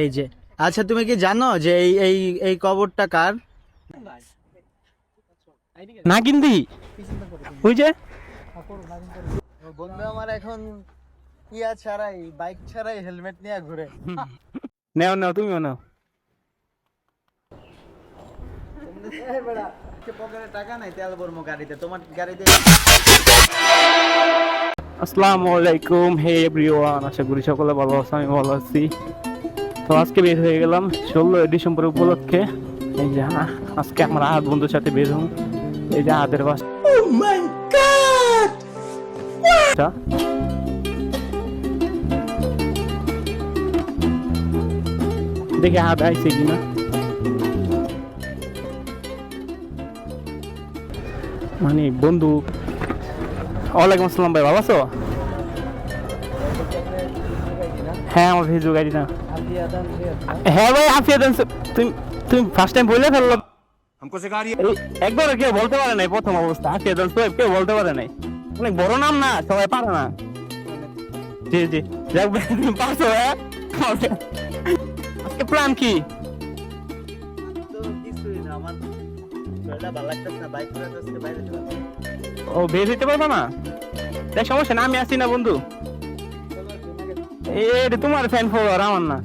এই যে। আচ্ছা তুমি কি জানো যে এই এই এই কবরটা কার? না কিনতি ওই যে? বন্ধু আমার এখন ইয়া ছাড়াই বাইক ছাড়াই হেলমেট নিয়ে ঘুরে। নেও নেও তুমিও নাও। টাকা নাই তেল ভরবো গাড়িতে। তোমার গাড়িতে আসসালামু আলাইকুম হে এভরিওয়ান আশা করি সকলে ভালো আছে আমি ভালো আছি। তো আজকে বের হয়ে গেলাম ষোলো ডিসেম্বর উপলক্ষে। এই যে আ- আজকে আমার আহাত বন্ধুর সাথে বের হম এই যে আহাদের বাস। দেখি হাত আইছে কিনা। মানে বন্ধু ওয়ালাইকুম আসসালাম ভাই ভালো আছো? হ্যাঁ আমার ফেসবুক আইডি না। হ্যাঁ ভাই আফিয়া দেন তুমি তুমি ফার্স্ট টাইম বলে ফেললো हमको सिखा रही है এই একবার কেউ বলতে পারে নাই প্রথম অবস্থা আফিয়া দেন সোয়েব কেউ বলতে পারে নাই অনেক বড় নাম না সবাই পারে না জি জি যাক ভাই, তুমি পারছো হ্যাঁ আজকে প্ল্যান কি তো কিছুই না আমার শরীরটা ভালো লাগতেছে না বাইক করে আজকে বাইরে চলে যাবো। ও বের হইতে পারবে না দেখ সমস্যা না আমি আসি না বন্ধু এটা তোমার ফ্যান ফলোয়ার আমার না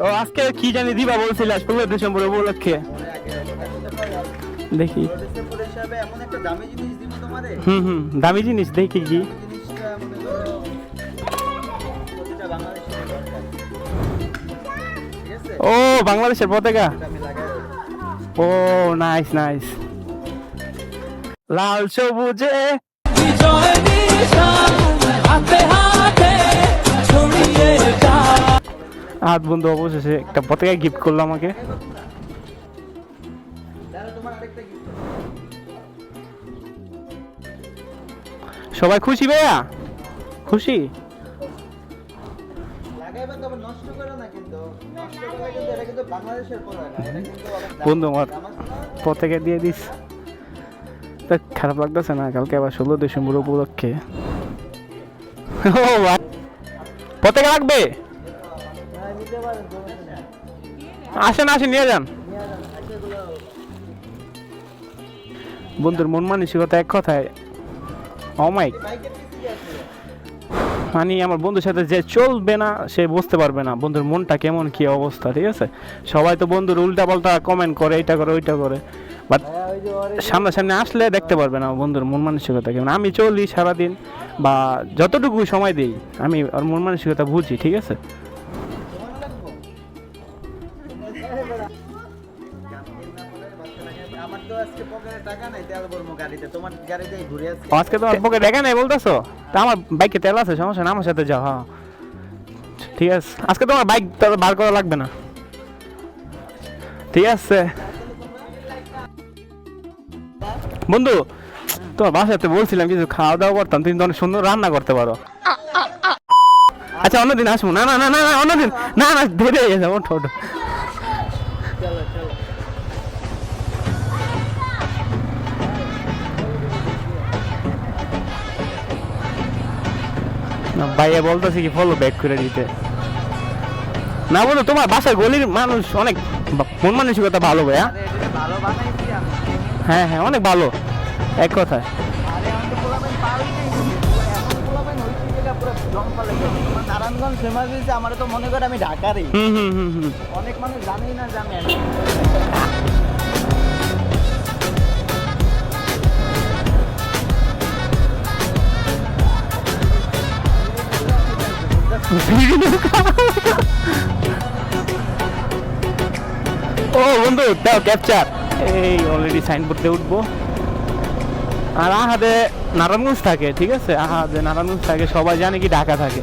তো আজকে কি জানি দিবা বলছিল ষোলো ডিসেম্বর উপলক্ষে দেখি। হুম হুম, দামি জিনিস, দেখি কি। ও, বাংলাদেশের পতাকা। ও নাইস নাইস লাল সবুজে হাত বন্ধু অবশেষে একটা পতাকা গিফট করল আমাকে। সবাই খুশি ভাইয়া? খুশি? বন্ধু, আমার পতাকা দিয়ে দিস। খারাপ লাগতেছে না, কালকে আবার ষোলো ডিসেম্বর উপলক্ষে। ও। পতাকা লাগবে? আসেন আসেন, নিয়ে যান। বন্ধুর মন মানসিকতা এক কথায় অমাইক মানে আমার বন্ধুর সাথে যে চলবে না, সে বুঝতে পারবে না বন্ধুর মনটা কেমন, কি অবস্থা, ঠিক আছে? সবাই তো বন্ধুর উল্টা পাল্টা কমেন্ট করে, এইটা করে, ওইটা করে। বাট সামনাসামনি আসলে দেখতে পারবে না বন্ধুর মন মানসিকতা কেমন। আমি চলি সারাদিন, বা যতটুকু সময় দিই, আমি ওর মন মানসিকতা বুঝি, ঠিক আছে? আজকে তো দেখা নেই বলতেছো? তা আমার বাইকে তেল আছে, সমস্যা না আমার সাথে যাও হ্যাঁ। ঠিক আছে। আজকে তোমার বাইক বার করা লাগবে না। ঠিক আছে। বন্ধু, তোমার বাসাতে বলছিলাম কিছু খাওয়া দাওয়া করতাম, তুমি তো অনেক সুন্দর রান্না করতে পারো। আচ্ছা অন্যদিন আসব। না না না না অন্যদিন। না না ধরে যাব ওঠো ওঠো। ভাইয়া বলতেছি কি ফলো ব্যাক করে দিতে। না বলো তোমার বাসার গলির মানুষ অনেক মন মানসিকতা ভালো ভাইয়া। হ্যাঁ হ্যাঁ অনেক ভালো। এক কথায়। নারায়ণগঞ্জ ফেমাস হয়েছে আমার তো মনে করে আমি ঢাকারই। হুম হুম হুম হুম। অনেক মানুষ জানেই না যে আমি ও বন্ধু, দাও ক্যাপচার এই অলরেডি সাইনবোর্ডে উঠবো। আর আহাদে নারায়ণগঞ্জ থাকে, ঠিক আছে? আহাদে নারায়ণগঞ্জ থাকে, সবাই জানে কি ঢাকা থাকে।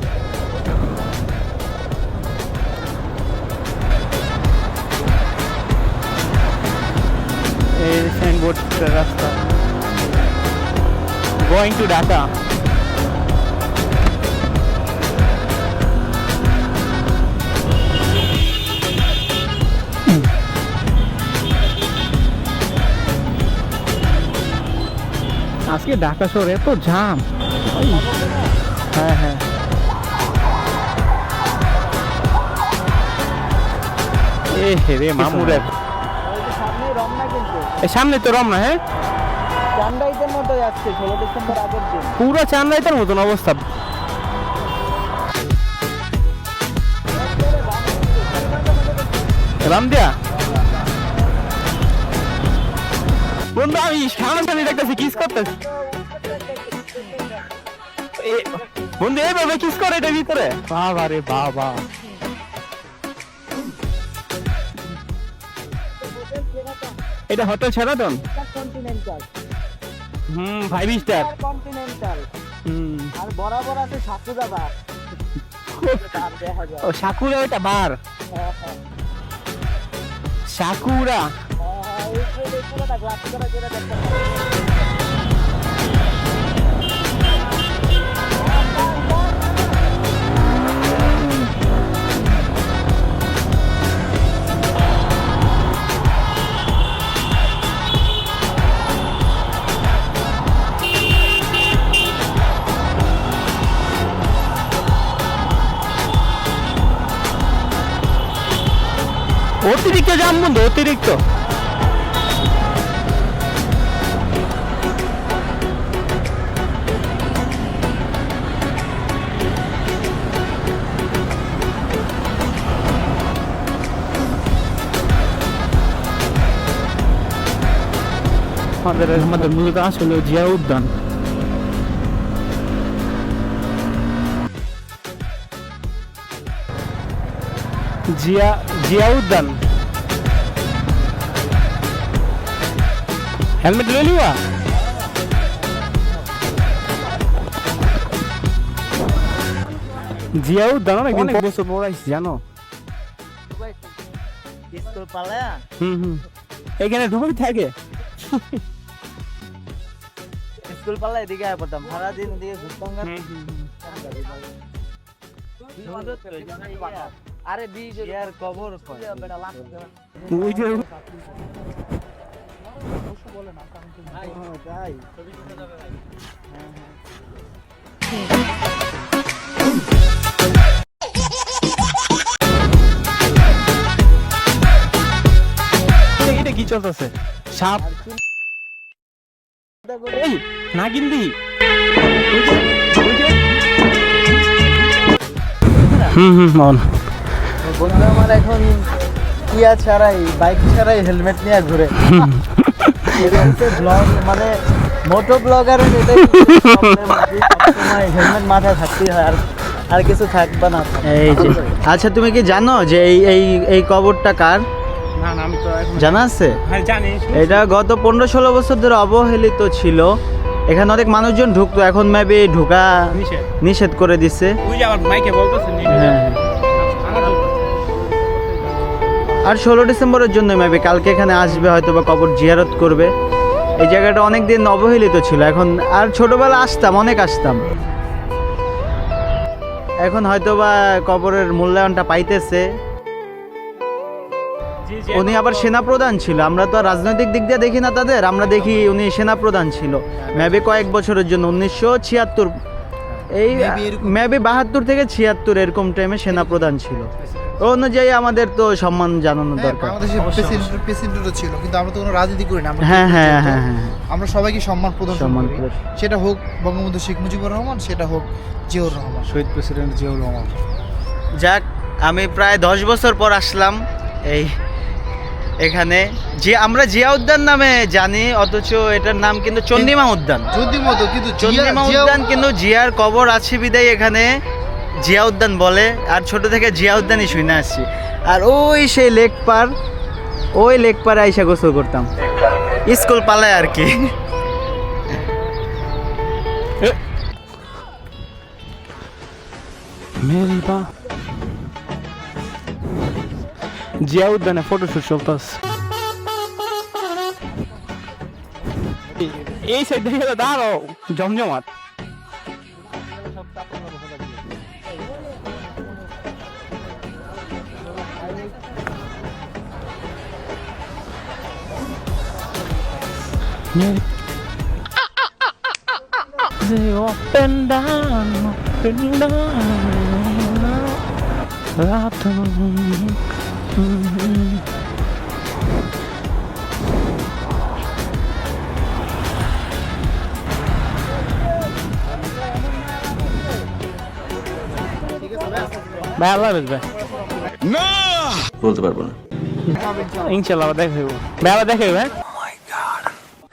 এই সাইনবোর্ড রাস্তা। গোয়িং টু ঢাকা আজকে ঢাকা শহরে এত জাম হ্যাঁ হ্যাঁ। রে মামুরের সামনে তো রমনা হ্যাঁ? চান্ডাইতের মতো যাচ্ছে ষোলো ডিসেম্বর আগের দিন। পুরো চান্দাইতার মতন অবস্থা। রামদিয়া? বন্ধু আমি সামনে সামনে দেখতেছি কিস করতেছি? বন্ধু এইভাবে কিস করে এটা ভিতরে বাবা রে বাবা এটা hotel Sheraton continental hmm five star continental hmm আর বরাবর আছে সাকুরা বার ও সাকুরা ওইটা বার হ্যাঁ হ্যাঁ সাকুরা হ্যাঁ, এই পুরোটা গ্লাস করা যেটা দেখতে অতিরিক্ত জাম বন্ধু অতিরিক্ত। আমাদের মূলত আসলে জিয়া উদ্যান। জিয়া জিয়া উদ্যান হেলমেট ले लिया জিয়া উদ্যান অনেক বছর পর আইসি জানো স্কুল পালায়া হুম হুম এখানে ঢুকে থাকে স্কুল পালা এদিকে আয় পড়তাম সারাদিন এদিকে ঘুরতাম গা। আরে বীজ ইয়ার কবর ওই যে তাই এটা কি চলতেছে? সাপ। এই নাগিন দি হুম হুম বন্ধু আমার এখন ইয়া ছাড়াই বাইক ছাড়াই হেলমেট নিয়ে ঘুরে। ব্লগ মানে মোটো ব্লগারের এটাই আর হেলমেট মাথায় থাকতেই হয় আর আর কিছু থাকবে না। এই যে। আচ্ছা তুমি কি জানো যে এই এই এই কবরটা কার? না না আমি তো এখন জানা আছে? হ্যাঁ এটা গত পনেরো ষোলো বছর ধরে অবহেলিত ছিল। এখানে অনেক মানুষজন ঢুকতো এখন মেবি ঢোকা নিষেধ। করে দিচ্ছে হ্যাঁ। আর ষোলো ডিসেম্বরের জন্য মেবি কালকে এখানে আসবে হয়তো বা কবর জিয়ারত করবে। এই জায়গাটা অনেক দিন অবহেলিত ছিল এখন আর ছোটবেলা আসতাম অনেক আসতাম। এখন হয়তো বা কবরের মূল্যায়নটা পাইতেছে। উনি আবার সেনা প্রধান ছিল আমরা তো আর রাজনৈতিক দিক দিয়ে দেখি না তাদের আমরা দেখি উনি সেনা প্রধান ছিল মেবি কয়েক বছরের জন্য উনিশশো ছিয়াত্তর এই মেবি বাহাত্তর থেকে ছিয়াত্তর এরকম টাইমে সেনা প্রধান ছিল। অনুযায়ী আমাদের তো সম্মান জানানো হ্যাঁ, দরকার। বাংলাদেশের প্রেসিডেন্ট প্রেসিডেন্টও ছিল কিন্তু আমরা তো কোনো রাজনীতি করি না আমরা হ্যাঁ হ্যাঁ হ্যাঁ হ্যাঁ আমরা সবাইকে সম্মান প্রদর্শন সম্মান করি। সেটা হোক বঙ্গবন্ধু শেখ মুজিবুর রহমান সেটা হোক জিয়াউর রহমান। শহীদ প্রেসিডেন্ট জিয়াউর রহমান। যাক আমি প্রায় দশ বছর পর আসলাম এই এখানে যে আমরা জিয়া উদ্যান নামে জানি অথচ এটার নাম কিন্তু চন্ডিমা উদ্যান। কিন্তু চন্ডিমা উদ্যান কিন্তু জিয়ার কবর আছে বিদায় এখানে জিয়া উদ্যান বলে আর ছোট থেকে জিয়া উদ্যানই শুনে আসছি। আর ওই সেই লেক পার ওই লেক পারে আইসা গোসল করতাম। স্কুল পালায় আর কি। মেরি বা জিয়া উদ্যানে ফটোশুট চলতেছে এই সাইড দেখে তো দাঁড়াও জমজমাট Mary They up and down, up and down. ভাই আল্লাহ বেচবে না! বলতে পারব না। ইনশাল্লাহ আবার দেখা হইব। ভাই আবার দেখা হইব হ্যাঁ?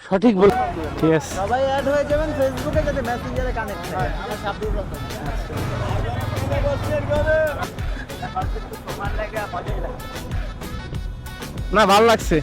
সঠিক বল ঠিক আছে। সবাই অ্যাড হয়ে যাবেন ফেসবুকে যাতে মেসেঞ্জারে কানেক্ট হয় আমরা সাবধান রাখব না ভালো লাগছে।